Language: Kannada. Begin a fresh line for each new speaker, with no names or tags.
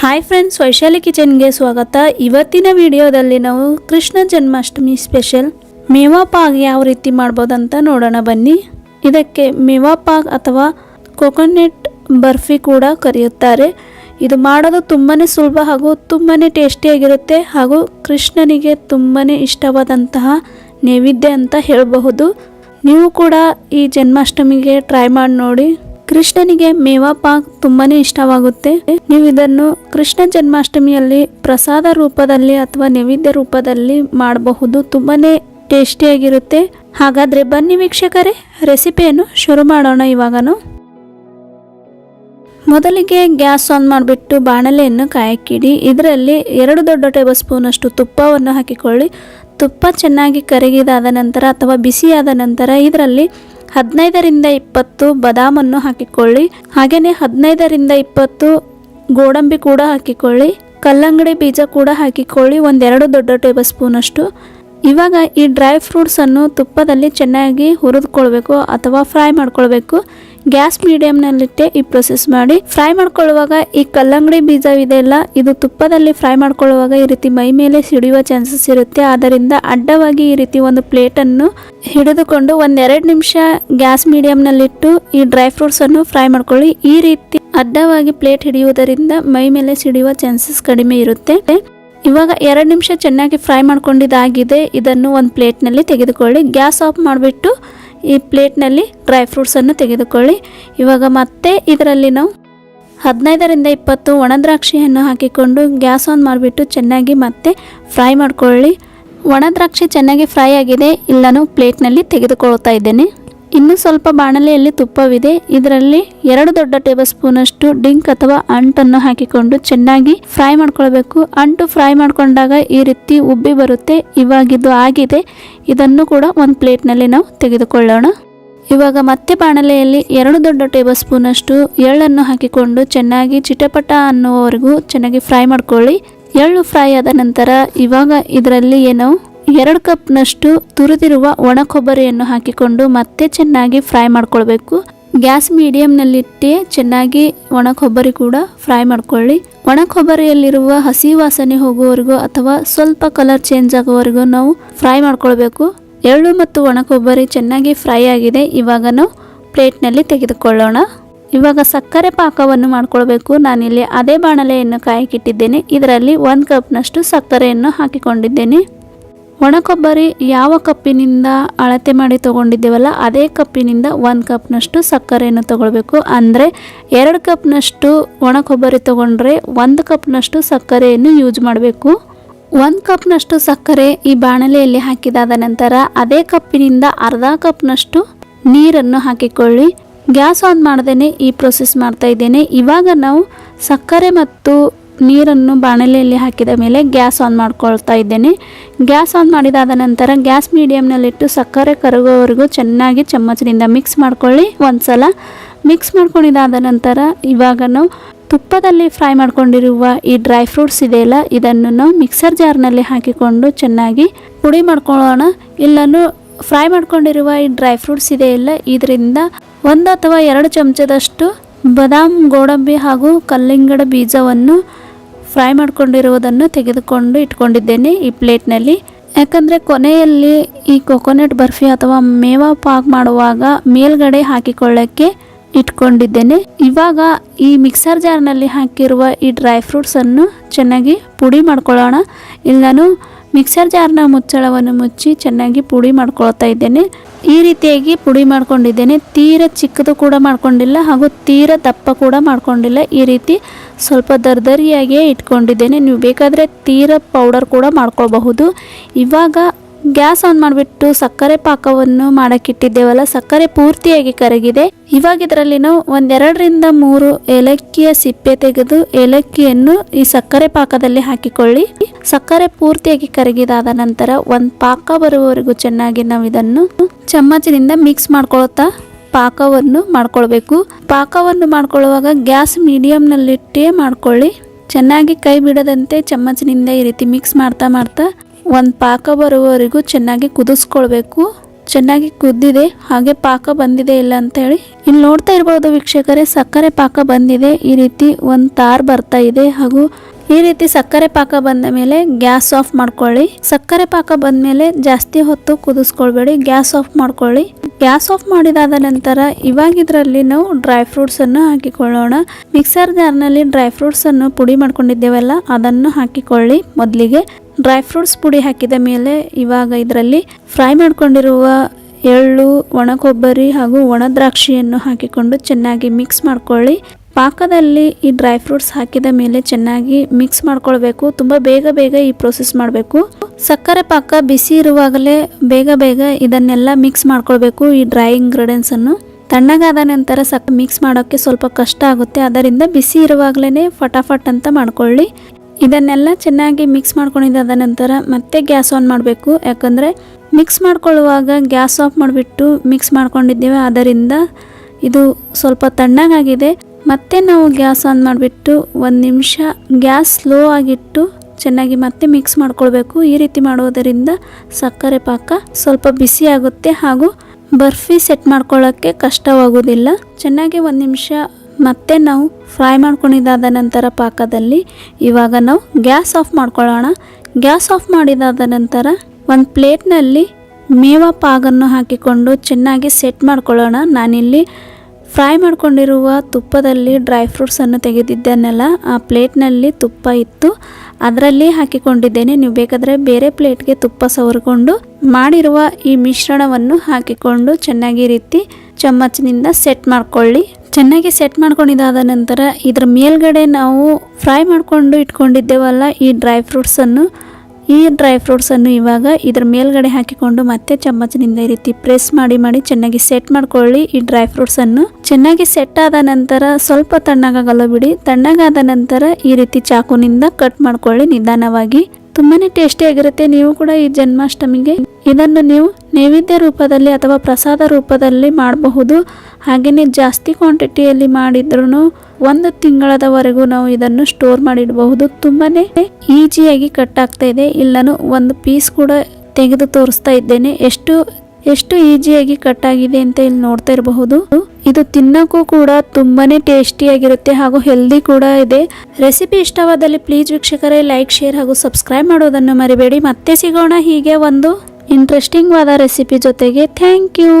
ಹಾಯ್ ಫ್ರೆಂಡ್ಸ್ ವೈಶಾಲಿ ಕಿಚನ್ಗೆ ಸ್ವಾಗತ. ಇವತ್ತಿನ ವಿಡಿಯೋದಲ್ಲಿ ನಾವು ಕೃಷ್ಣ ಜನ್ಮಾಷ್ಟಮಿ ಸ್ಪೆಷಲ್ ಮೇವಾ ಪಾಕ್ ಯಾವ ರೀತಿ ಮಾಡ್ಬೋದಂತ ನೋಡೋಣ ಬನ್ನಿ. ಇದಕ್ಕೆ ಮೇವಾ ಪಾಗ್ ಅಥವಾ ಕೊಕೊನೆಟ್ ಬರ್ಫಿ ಕೂಡ ಕರೆಯುತ್ತಾರೆ. ಇದು ಮಾಡೋದು ತುಂಬಾ ಸುಲಭ ಹಾಗೂ ತುಂಬಾ ಟೇಸ್ಟಿಯಾಗಿರುತ್ತೆ ಹಾಗೂ ಕೃಷ್ಣನಿಗೆ ತುಂಬಾ ಇಷ್ಟವಾದಂತಹ ನೈವೇದ್ಯ ಅಂತ ಹೇಳಬಹುದು. ನೀವು ಕೂಡ ಈ ಜನ್ಮಾಷ್ಟಮಿಗೆ ಟ್ರೈ ಮಾಡಿ ನೋಡಿ. ಕೃಷ್ಣನಿಗೆ ಮೇವಾ ಪಾಕ್ ತುಂಬಾನೇ ಇಷ್ಟವಾಗುತ್ತೆ. ನೀವು ಇದನ್ನು ಕೃಷ್ಣ ಜನ್ಮಾಷ್ಟಮಿಯಲ್ಲಿ ಪ್ರಸಾದ ರೂಪದಲ್ಲಿ ಅಥವಾ ನೈವೇದ್ಯ ರೂಪದಲ್ಲಿ ಮಾಡಬಹುದು. ತುಂಬಾನೇ ಟೇಸ್ಟಿಯಾಗಿರುತ್ತೆ. ಹಾಗಾದ್ರೆ ಬನ್ನಿ ವೀಕ್ಷಕರೇ, ರೆಸಿಪಿಯನ್ನು ಶುರು ಮಾಡೋಣ ಇವಾಗನು. ಮೊದಲಿಗೆ ಗ್ಯಾಸ್ ಆನ್ ಮಾಡಿಬಿಟ್ಟು ಬಾಣಲೆಯನ್ನು ಕಾಯಕ್ಕಿಡಿ. ಇದರಲ್ಲಿ ಎರಡು ದೊಡ್ಡ ಟೇಬಲ್ ಸ್ಪೂನಷ್ಟು ತುಪ್ಪವನ್ನು ಹಾಕಿಕೊಳ್ಳಿ. ತುಪ್ಪ ಚೆನ್ನಾಗಿ ಕರಗಿದಾದ ನಂತರ ಅಥವಾ ಬಿಸಿಯಾದ ನಂತರ ಇದರಲ್ಲಿ ಹದಿನೈದರಿಂದ ಇಪ್ಪತ್ತು ಬದಾಮನ್ನು ಹಾಕಿಕೊಳ್ಳಿ. ಹಾಗೆಯೇ ಹದಿನೈದರಿಂದ ಇಪ್ಪತ್ತು ಗೋಡಂಬಿ ಕೂಡ ಹಾಕಿಕೊಳ್ಳಿ. ಕಲ್ಲಂಗಡಿ ಬೀಜ ಕೂಡ ಹಾಕಿಕೊಳ್ಳಿ. ಒಂದೆರಡು ದೊಡ್ಡ ಟೇಬಲ್ ಸ್ಪೂನಷ್ಟು. ಇವಾಗ ಈ ಡ್ರೈ ಫ್ರೂಟ್ಸನ್ನು ತುಪ್ಪದಲ್ಲಿ ಚೆನ್ನಾಗಿ ಹುರಿದುಕೊಳ್ಬೇಕು ಅಥವಾ ಫ್ರೈ ಮಾಡ್ಕೊಳ್ಬೇಕು. ಗ್ಯಾಸ್ ಮೀಡಿಯಂನಲ್ಲಿಟ್ಟೆ ಈ ಪ್ರೊಸೆಸ್ ಮಾಡಿ ಫ್ರೈ ಮಾಡ್ಕೊಳ್ಳುವಾಗ ಈ ಕಲ್ಲಂಗಡಿ ಬೀಜ ಇದೆಯಲ್ಲ ಇದು ತುಪ್ಪದಲ್ಲಿ ಫ್ರೈ ಮಾಡ್ಕೊಳ್ಳುವಾಗ ಈ ರೀತಿ ಮೈ ಮೇಲೆ ಸಿಡಿಯುವ ಚಾನ್ಸಸ್ ಇರುತ್ತೆ. ಆದ್ದರಿಂದ ಅಡ್ಡವಾಗಿ ಈ ರೀತಿ ಒಂದು ಪ್ಲೇಟನ್ನು ಹಿಡಿದುಕೊಂಡು ಒಂದೆರಡು ನಿಮಿಷ ಗ್ಯಾಸ್ ಮೀಡಿಯಂನಲ್ಲಿಟ್ಟು ಈ ಡ್ರೈ ಫ್ರೂಟ್ಸನ್ನು ಫ್ರೈ ಮಾಡ್ಕೊಳ್ಳಿ. ಈ ರೀತಿ ಅಡ್ಡವಾಗಿ ಪ್ಲೇಟ್ ಹಿಡಿಯುವುದರಿಂದ ಮೈ ಮೇಲೆ ಸಿಡಿಯುವ ಚಾನ್ಸಸ್ ಕಡಿಮೆ ಇರುತ್ತೆ. ಇವಾಗ ಎರಡು ನಿಮಿಷ ಚೆನ್ನಾಗಿ ಫ್ರೈ ಮಾಡ್ಕೊಂಡಿದ್ದಾಗಿದೆ. ಇದನ್ನು ಒಂದು ಪ್ಲೇಟ್ನಲ್ಲಿ ತೆಗೆದುಕೊಳ್ಳಿ. ಗ್ಯಾಸ್ ಆಫ್ ಮಾಡಿಬಿಟ್ಟು ಈ ಪ್ಲೇಟ್ನಲ್ಲಿ ಡ್ರೈ ಫ್ರೂಟ್ಸನ್ನು ತೆಗೆದುಕೊಳ್ಳಿ. ಇವಾಗ ಮತ್ತೆ ಇದರಲ್ಲಿ ನಾವು ಹದಿನೈದರಿಂದ ಇಪ್ಪತ್ತು ಒಣದ್ರಾಕ್ಷಿಯನ್ನು ಹಾಕಿಕೊಂಡು ಗ್ಯಾಸ್ ಆನ್ ಮಾಡಿಬಿಟ್ಟು ಚೆನ್ನಾಗಿ ಮತ್ತೆ ಫ್ರೈ ಮಾಡ್ಕೊಳ್ಳಿ. ಒಣದ್ರಾಕ್ಷಿ ಚೆನ್ನಾಗಿ ಫ್ರೈ ಆಗಿದೆ, ಇಲ್ಲನೂ ಪ್ಲೇಟ್ನಲ್ಲಿ ತೆಗೆದುಕೊಳ್ತಾ ಇದ್ದೇನೆ. ಇನ್ನು ಸ್ವಲ್ಪ ಬಾಣಲೆಯಲ್ಲಿ ತುಪ್ಪವಿದೆ. ಇದರಲ್ಲಿ ಎರಡು ದೊಡ್ಡ ಟೇಬಲ್ ಸ್ಪೂನಷ್ಟು ಡಿಂಕ್ ಅಥವಾ ಅಂಟನ್ನು ಹಾಕಿಕೊಂಡು ಚೆನ್ನಾಗಿ ಫ್ರೈ ಮಾಡ್ಕೊಳ್ಬೇಕು. ಅಂಟು ಫ್ರೈ ಮಾಡಿಕೊಂಡಾಗ ಈ ರೀತಿ ಉಬ್ಬಿ ಬರುತ್ತೆ. ಇವಾಗಿದ್ದು ಆಗಿದೆ. ಇದನ್ನು ಕೂಡ ಒಂದು ಪ್ಲೇಟ್ನಲ್ಲಿ ನಾವು ತೆಗೆದುಕೊಳ್ಳೋಣ. ಇವಾಗ ಮತ್ತೆ ಬಾಣಲೆಯಲ್ಲಿ ಎರಡು ದೊಡ್ಡ ಟೇಬಲ್ ಸ್ಪೂನಷ್ಟು ಎಳ್ಳನ್ನು ಹಾಕಿಕೊಂಡು ಚೆನ್ನಾಗಿ ಚಿಟಪಟ ಅನ್ನುವವರೆಗೂ ಚೆನ್ನಾಗಿ ಫ್ರೈ ಮಾಡ್ಕೊಳ್ಳಿ. ಎಳ್ಳು ಫ್ರೈ ಆದ ನಂತರ ಇವಾಗ ಇದರಲ್ಲಿ ಏನು ಎರಡು ಕಪ್ನಷ್ಟು ತುರಿದಿರುವ ಒಣ ಕೊಬ್ಬರಿಯನ್ನು ಹಾಕಿಕೊಂಡು ಮತ್ತೆ ಚೆನ್ನಾಗಿ ಫ್ರೈ ಮಾಡ್ಕೊಳ್ಬೇಕು. ಗ್ಯಾಸ್ ಮೀಡಿಯಂನಲ್ಲಿಟ್ಟೆ ಚೆನ್ನಾಗಿ ಒಣ ಕೊಬ್ಬರಿ ಕೂಡ ಫ್ರೈ ಮಾಡ್ಕೊಳ್ಳಿ. ಒಣ ಕೊಬ್ಬರಿಯಲ್ಲಿರುವ ಹಸಿ ವಾಸನೆ ಹೋಗುವವರೆಗೂ ಅಥವಾ ಸ್ವಲ್ಪ ಕಲರ್ ಚೇಂಜ್ ಆಗುವವರೆಗೂ ನಾವು ಫ್ರೈ ಮಾಡ್ಕೊಳ್ಬೇಕು. ಎಳ್ಳು ಮತ್ತು ಒಣ ಕೊಬ್ಬರಿ ಚೆನ್ನಾಗಿ ಫ್ರೈ ಆಗಿದೆ. ಇವಾಗ ನಾವು ಪ್ಲೇಟ್ನಲ್ಲಿ ತೆಗೆದುಕೊಳ್ಳೋಣ. ಇವಾಗ ಸಕ್ಕರೆ ಪಾಕವನ್ನು ಮಾಡ್ಕೊಳ್ಬೇಕು. ನಾನಿಲ್ಲಿ ಅದೇ ಬಾಣಲೆಯನ್ನು ಕಾಯಕ್ಕಿಟ್ಟಿದ್ದೇನೆ ಇದರಲ್ಲಿ ಒಂದು ಕಪ್ನಷ್ಟು ಸಕ್ಕರೆಯನ್ನು ಹಾಕಿಕೊಂಡಿದ್ದೇನೆ. ಒಣ ಕೊಬ್ಬರಿ ಯಾವ ಕಪ್ಪಿನಿಂದ ಅಳತೆ ಮಾಡಿ ತೊಗೊಂಡಿದ್ದೇವಲ್ಲ, ಅದೇ ಕಪ್ಪಿನಿಂದ ಒಂದು ಕಪ್ನಷ್ಟು ಸಕ್ಕರೆಯನ್ನು ತಗೊಳ್ಬೇಕು. ಅಂದರೆ ಎರಡು ಕಪ್ನಷ್ಟು ಒಣ ಕೊಬ್ಬರಿ ತೊಗೊಂಡ್ರೆ ಒಂದು ಕಪ್ನಷ್ಟು ಸಕ್ಕರೆಯನ್ನು ಯೂಸ್ ಮಾಡಬೇಕು. ಒಂದು ಕಪ್ನಷ್ಟು ಸಕ್ಕರೆ ಈ ಬಾಣಲೆಯಲ್ಲಿ ಹಾಕಿದಾದ ನಂತರ ಅದೇ ಕಪ್ಪಿನಿಂದ ಅರ್ಧ ಕಪ್ನಷ್ಟು ನೀರನ್ನು ಹಾಕಿಕೊಳ್ಳಿ. ಗ್ಯಾಸ್ ಆನ್ ಮಾಡ್ದೇ ಈ ಪ್ರೊಸೆಸ್ ಮಾಡ್ತಾ ಇದ್ದೇನೆ. ಇವಾಗ ನಾವು ಸಕ್ಕರೆ ಮತ್ತು ನೀರನ್ನು ಬಾಣಲೆಯಲ್ಲಿ ಹಾಕಿದ ಮೇಲೆ ಗ್ಯಾಸ್ ಆನ್ ಮಾಡ್ಕೊಳ್ತಾ ಇದ್ದೇನೆ. ಗ್ಯಾಸ್ ಆನ್ ಮಾಡಿದಾದ ನಂತರ ಗ್ಯಾಸ್ ಮೀಡಿಯಮ್ನಲ್ಲಿಟ್ಟು ಸಕ್ಕರೆ ಕರಗುವವರೆಗೂ ಚೆನ್ನಾಗಿ ಚಮಚದಿಂದ ಮಿಕ್ಸ್ ಮಾಡ್ಕೊಳ್ಳಿ ಒಂದ್ಸಲ. ಮಿಕ್ಸ್ ಮಾಡ್ಕೊಂಡಿದ್ದಾದ ನಂತರ ಇವಾಗ ನಾವು ತುಪ್ಪದಲ್ಲಿ ಫ್ರೈ ಮಾಡ್ಕೊಂಡಿರುವ ಈ ಡ್ರೈ ಫ್ರೂಟ್ಸ್ ಇದೆಯಲ್ಲ, ಇದನ್ನು ನಾವು ಮಿಕ್ಸರ್ ಜಾರ್ನಲ್ಲಿ ಹಾಕಿಕೊಂಡು ಚೆನ್ನಾಗಿ ಪುಡಿ ಮಾಡ್ಕೊಳ್ಳೋಣ. ಇಲ್ಲನು ಫ್ರೈ ಮಾಡ್ಕೊಂಡಿರುವ ಈ ಡ್ರೈ ಫ್ರೂಟ್ಸ್ ಇದೆಯಲ್ಲ, ಇದರಿಂದ ಒಂದು ಅಥವಾ ಎರಡು ಚಮಚದಷ್ಟು ಬದಾಮ್, ಗೋಡಂಬಿ ಹಾಗೂ ಕಲ್ಲಿಂಗಡ ಬೀಜವನ್ನು ಫ್ರೈ ಮಾಡ್ಕೊಂಡಿರುವುದನ್ನು ತೆಗೆದುಕೊಂಡು ಇಟ್ಕೊಂಡಿದ್ದೇನೆ ಈ ಪ್ಲೇಟ್ನಲ್ಲಿ. ಯಾಕಂದರೆ ಕೊನೆಯಲ್ಲಿ ಈ ಕೊಕೊನಟ್ ಬರ್ಫಿ ಅಥವಾ ಮೇವಾ ಪಾಕ್ ಮಾಡುವಾಗ ಮೇಲ್ಗಡೆ ಹಾಕಿಕೊಳ್ಳೋಕ್ಕೆ ಇಟ್ಕೊಂಡಿದ್ದೇನೆ. ಇವಾಗ ಈ ಮಿಕ್ಸರ್ ಜಾರ್ನಲ್ಲಿ ಹಾಕಿರುವ ಈ ಡ್ರೈ ಫ್ರೂಟ್ಸನ್ನು ಚೆನ್ನಾಗಿ ಪುಡಿ ಮಾಡ್ಕೊಳ್ಳೋಣ. ಇಲ್ಲಿ ನಾನು ಮಿಕ್ಸರ್ ಜಾರ್ನ ಮುಚ್ಚಳವನ್ನು ಮುಚ್ಚಿ ಚೆನ್ನಾಗಿ ಪುಡಿ ಮಾಡ್ಕೊಳ್ತಾ ಇದ್ದೇನೆ. ಈ ರೀತಿಯಾಗಿ ಪುಡಿ ಮಾಡ್ಕೊಂಡಿದ್ದೇನೆ. ತೀರ ಚಿಕ್ಕದು ಕೂಡ ಮಾಡ್ಕೊಂಡಿಲ್ಲ ಹಾಗೂ ತೀರ ದಪ್ಪ ಕೂಡ ಮಾಡ್ಕೊಂಡಿಲ್ಲ. ಈ ರೀತಿ ಸ್ವಲ್ಪ ದರ್ದರಿಯಾಗಿಯೇ ಇಟ್ಕೊಂಡಿದ್ದೇನೆ. ನೀವು ಬೇಕಾದರೆ ತೀರ ಪೌಡರ್ ಕೂಡ ಮಾಡ್ಕೋಬಹುದು. ಇವಾಗ ಗ್ಯಾಸ್ ಆನ್ ಮಾಡಿಬಿಟ್ಟು ಸಕ್ಕರೆ ಪಾಕವನ್ನು ಮಾಡಕ್ಕಿಟ್ಟಿದ್ದೇವಲ್ಲ, ಸಕ್ಕರೆ ಪೂರ್ತಿಯಾಗಿ ಕರಗಿದೆ. ಇವಾಗ ಇದರಲ್ಲಿ ನಾವು ಒಂದೆರಡರಿಂದ ಮೂರು ಏಲಕ್ಕಿಯ ಸಿಪ್ಪೆ ತೆಗೆದು ಏಲಕ್ಕಿಯನ್ನು ಈ ಸಕ್ಕರೆ ಪಾಕದಲ್ಲಿ ಹಾಕಿಕೊಳ್ಳಿ. ಸಕ್ಕರೆ ಪೂರ್ತಿಯಾಗಿ ಕರಗಿದಾದ ನಂತರ ಒಂದು ಪಾಕ ಬರುವವರೆಗೂ ಚೆನ್ನಾಗಿ ನಾವು ಇದನ್ನು ಚಮಚದಿಂದ ಮಿಕ್ಸ್ ಮಾಡ್ಕೊಳ್ತಾ ಪಾಕವನ್ನು ಮಾಡ್ಕೊಳ್ಬೇಕು. ಪಾಕವನ್ನು ಮಾಡ್ಕೊಳ್ಳುವಾಗ ಗ್ಯಾಸ್ ಮೀಡಿಯಂನಲ್ಲಿಟ್ಟೇ ಮಾಡ್ಕೊಳ್ಳಿ. ಚೆನ್ನಾಗಿ ಕೈ ಬಿಡದಂತೆ ಚಮಚನಿಂದ ಈ ರೀತಿ ಮಿಕ್ಸ್ ಮಾಡ್ತಾ ಮಾಡ್ತಾ ಒಂದು ಪಾಕ ಬರುವವರೆಗೂ ಚೆನ್ನಾಗಿ ಕುದಿಸ್ಕೊಳ್ಬೇಕು. ಚೆನ್ನಾಗಿ ಕುದ್ದಿದೆ, ಹಾಗೆ ಪಾಕ ಬಂದಿದೆ ಇಲ್ಲ ಅಂತ ಹೇಳಿ. ಇಲ್ಲಿ ನೋಡ್ತಾ ಇರ್ಬೋದು ವೀಕ್ಷಕರೇ, ಸಕ್ಕರೆ ಪಾಕ ಬಂದಿದೆ. ಈ ರೀತಿ ಒಂದು ತಾರ್ ಬರ್ತಾ ಇದೆ. ಹಾಗೂ ಈ ರೀತಿ ಸಕ್ಕರೆ ಪಾಕ ಬಂದ ಮೇಲೆ ಗ್ಯಾಸ್ ಆಫ್ ಮಾಡ್ಕೊಳ್ಳಿ. ಸಕ್ಕರೆ ಪಾಕ ಬಂದ ಮೇಲೆ ಜಾಸ್ತಿ ಹೊತ್ತು ಕುದಿಸ್ಕೊಳ್ಬೇಡಿ, ಗ್ಯಾಸ್ ಆಫ್ ಮಾಡ್ಕೊಳ್ಳಿ. ಗ್ಯಾಸ್ ಆಫ್ ಮಾಡಿದಾದ ನಂತರ ಇವಾಗ ಇದರಲ್ಲಿ ನಾವು ಡ್ರೈ ಫ್ರೂಟ್ಸ್ ಅನ್ನು ಹಾಕಿಕೊಳ್ಳೋಣ. ಮಿಕ್ಸರ್ ಜಾರ್ನಲ್ಲಿ ಡ್ರೈ ಫ್ರೂಟ್ಸ್ ಅನ್ನು ಪುಡಿ ಮಾಡ್ಕೊಂಡಿದ್ದೇವಲ್ಲ, ಅದನ್ನು ಹಾಕಿಕೊಳ್ಳಿ ಮೊದಲಿಗೆ. ಡ್ರೈ ಫ್ರೂಟ್ಸ್ ಪುಡಿ ಹಾಕಿದ ಮೇಲೆ ಇವಾಗ ಇದರಲ್ಲಿ ಫ್ರೈ ಮಾಡಿಕೊಂಡಿರುವ ಎಳ್ಳು ಒಣ ಕೊಬ್ಬರಿ ಹಾಗೂ ಒಣ ದ್ರಾಕ್ಷಿಯನ್ನು ಹಾಕಿಕೊಂಡು ಚೆನ್ನಾಗಿ ಮಿಕ್ಸ್ ಮಾಡ್ಕೊಳ್ಳಿ. ಪಾಕದಲ್ಲಿ ಈ ಡ್ರೈ ಫ್ರೂಟ್ಸ್ ಹಾಕಿದ ಮೇಲೆ ಚೆನ್ನಾಗಿ ಮಿಕ್ಸ್ ಮಾಡ್ಕೊಳ್ಬೇಕು. ತುಂಬ ಬೇಗ ಬೇಗ ಈ ಪ್ರೋಸೆಸ್ ಮಾಡಬೇಕು. ಸಕ್ಕರೆ ಪಾಕ ಬಿಸಿ ಇರುವಾಗಲೇ ಬೇಗ ಬೇಗ ಇದನ್ನೆಲ್ಲ ಮಿಕ್ಸ್ ಮಾಡ್ಕೊಳ್ಬೇಕು ಈ ಡ್ರೈ ಇಂಗ್ರೀಡಿಯೆಂಟ್ಸ್ ಅನ್ನು. ತಣ್ಣಗಾದ ನಂತರ ಸಕ್ ಮಿಕ್ಸ್ ಮಾಡೋಕ್ಕೆ ಸ್ವಲ್ಪ ಕಷ್ಟ ಆಗುತ್ತೆ. ಅದರಿಂದ ಬಿಸಿ ಇರುವಾಗಲೇ ಫಟಾಫಟ್ ಅಂತ ಮಾಡ್ಕೊಳ್ಳಿ. ಇದನ್ನೆಲ್ಲ ಚೆನ್ನಾಗಿ ಮಿಕ್ಸ್ ಮಾಡ್ಕೊಂಡಿದ್ದಾದ ನಂತರ ಮತ್ತೆ ಗ್ಯಾಸ್ ಆನ್ ಮಾಡಬೇಕು. ಯಾಕಂದರೆ ಮಿಕ್ಸ್ ಮಾಡ್ಕೊಳ್ಳುವಾಗ ಗ್ಯಾಸ್ ಆಫ್ ಮಾಡಿಬಿಟ್ಟು ಮಿಕ್ಸ್ ಮಾಡ್ಕೊಂಡಿದ್ದೇವೆ. ಅದರಿಂದ ಇದು ಸ್ವಲ್ಪ ತಣ್ಣಗಾಗಿದೆ. ಮತ್ತೆ ನಾವು ಗ್ಯಾಸ್ ಆನ್ ಮಾಡಿಬಿಟ್ಟು ಒಂದು ನಿಮಿಷ ಗ್ಯಾಸ್ ಸ್ಲೋ ಆಗಿಟ್ಟು ಚೆನ್ನಾಗಿ ಮತ್ತೆ ಮಿಕ್ಸ್ ಮಾಡ್ಕೊಳ್ಬೇಕು. ಈ ರೀತಿ ಮಾಡುವುದರಿಂದ ಸಕ್ಕರೆ ಪಾಕ ಸ್ವಲ್ಪ ಬಿಸಿ ಆಗುತ್ತೆ ಹಾಗೂ ಬರ್ಫಿ ಸೆಟ್ ಮಾಡ್ಕೊಳ್ಳೋಕ್ಕೆ ಕಷ್ಟವಾಗುವುದಿಲ್ಲ. ಚೆನ್ನಾಗಿ ಒಂದು ನಿಮಿಷ ಮತ್ತೆ ನಾವು ಫ್ರೈ ಮಾಡ್ಕೊಂಡಿದ್ದಾದ ನಂತರ ಪಾಕದಲ್ಲಿ ಇವಾಗ ನಾವು ಗ್ಯಾಸ್ ಆಫ್ ಮಾಡ್ಕೊಳ್ಳೋಣ. ಗ್ಯಾಸ್ ಆಫ್ ಮಾಡಿದಾದ ನಂತರ ಒಂದು ಪ್ಲೇಟ್ನಲ್ಲಿ ಮೇವ ಪಾಗನ್ನು ಹಾಕಿಕೊಂಡು ಚೆನ್ನಾಗಿ ಸೆಟ್ ಮಾಡ್ಕೊಳ್ಳೋಣ. ನಾನಿಲ್ಲಿ ಫ್ರೈ ಮಾಡ್ಕೊಂಡಿರುವ ತುಪ್ಪದಲ್ಲಿ ಡ್ರೈ ಫ್ರೂಟ್ಸನ್ನು ತೆಗೆದಿದ್ದೇನಲ್ಲ, ಆ ಪ್ಲೇಟ್ನಲ್ಲಿ ತುಪ್ಪ ಇತ್ತು. ಅದರಲ್ಲಿ ಹಾಕಿಕೊಂಡಿದ್ದೇನೆ. ನೀವು ಬೇಕಾದರೆ ಬೇರೆ ಪ್ಲೇಟ್ಗೆ ತುಪ್ಪ ಸವರ್ಕೊಂಡು ಮಾಡಿರುವ ಈ ಮಿಶ್ರಣವನ್ನು ಹಾಕಿಕೊಂಡು ಚೆನ್ನಾಗಿ ರೀತಿ ಚಮ್ಮಚ್ನಿಂದ ಸೆಟ್ ಮಾಡ್ಕೊಳ್ಳಿ. ಚೆನ್ನಾಗಿ ಸೆಟ್ ಮಾಡ್ಕೊಂಡಿದ್ದಾದ ನಂತರ ಇದರ ಮೇಲ್ಗಡೆ ನಾವು ಫ್ರೈ ಮಾಡಿಕೊಂಡು ಇಟ್ಕೊಂಡಿದ್ದೇವಲ್ಲ ಈ ಡ್ರೈ ಫ್ರೂಟ್ಸನ್ನು ಈ ಡ್ರೈ ಫ್ರೂಟ್ಸನ್ನು ಇವಾಗ ಇದರ ಮೇಲ್ಗಡೆ ಹಾಕಿಕೊಂಡು ಮತ್ತೆ ಚಮಚನಿಂದ ಈ ರೀತಿ ಪ್ರೆಸ್ ಮಾಡಿ ಮಾಡಿ ಚೆನ್ನಾಗಿ ಸೆಟ್ ಮಾಡ್ಕೊಳ್ಳಿ ಈ ಡ್ರೈ ಫ್ರೂಟ್ಸನ್ನು ಚೆನ್ನಾಗಿ ಸೆಟ್ ಆದ ನಂತರ ಸ್ವಲ್ಪ ತಣ್ಣಗಾಗಲ್ಲ ಬಿಡಿ. ತಣ್ಣಗಾದ ನಂತರ ಈ ರೀತಿ ಚಾಕುನಿಂದ ಕಟ್ ಮಾಡ್ಕೊಳ್ಳಿ ನಿಧಾನವಾಗಿ. ತುಂಬಾನೇ ಟೇಸ್ಟಿಯಾಗಿರುತ್ತೆ ನೀವು ಕೂಡ ಈ ಜನ್ಮಾಷ್ಟಮಿಗೆ ಇದನ್ನು ನೀವು ನೈವೇದ್ಯ ರೂಪದಲ್ಲಿ ಅಥವಾ ಪ್ರಸಾದ ರೂಪದಲ್ಲಿ ಮಾಡಬಹುದು. ಹಾಗೆಯೇ ಜಾಸ್ತಿ ಕ್ವಾಂಟಿಟಿಯಲ್ಲಿ ಮಾಡಿದ್ರೂ ಒಂದು ತಿಂಗಳದವರೆಗೂ ನಾವು ಇದನ್ನು ಸ್ಟೋರ್ ಮಾಡಿಡಬಹುದು. ತುಂಬಾ ಈಜಿಯಾಗಿ ಕಟ್ ಆಗ್ತಾ ಇದೆ. ಇಲ್ಲನೂ ಒಂದು ಪೀಸ್ ಕೂಡ ತೆಗೆದು ತೋರಿಸ್ತಾ ಇದ್ದೇನೆ. ಎಷ್ಟು ಎಷ್ಟು ಈಜಿಯಾಗಿ ಕಟ್ ಆಗಿದೆ ಅಂತ ಇಲ್ಲಿ ನೋಡ್ತಾ ಇರಬಹುದು. ಇದು ತಿನ್ನಕ್ಕೂ ಕೂಡ ತುಂಬಾನೇ ಟೇಸ್ಟಿಯಾಗಿರುತ್ತೆ ಹಾಗೂ ಹೆಲ್ದಿ ಕೂಡ ಇದೆ. ರೆಸಿಪಿ ಇಷ್ಟವಾದಲ್ಲಿ ಪ್ಲೀಸ್ ವೀಕ್ಷಕರೇ ಲೈಕ್ ಶೇರ್ ಹಾಗೂ ಸಬ್ಸ್ಕ್ರೈಬ್ ಮಾಡೋದನ್ನು ಮರಿಬೇಡಿ. ಮತ್ತೆ ಸಿಗೋಣ ಹೀಗೆ ಒಂದು ಇಂಟ್ರೆಸ್ಟಿಂಗ್ ವಾದ ರೆಸಿಪಿ ಜೊತೆಗೆ ಥ್ಯಾಂಕ್ ಯು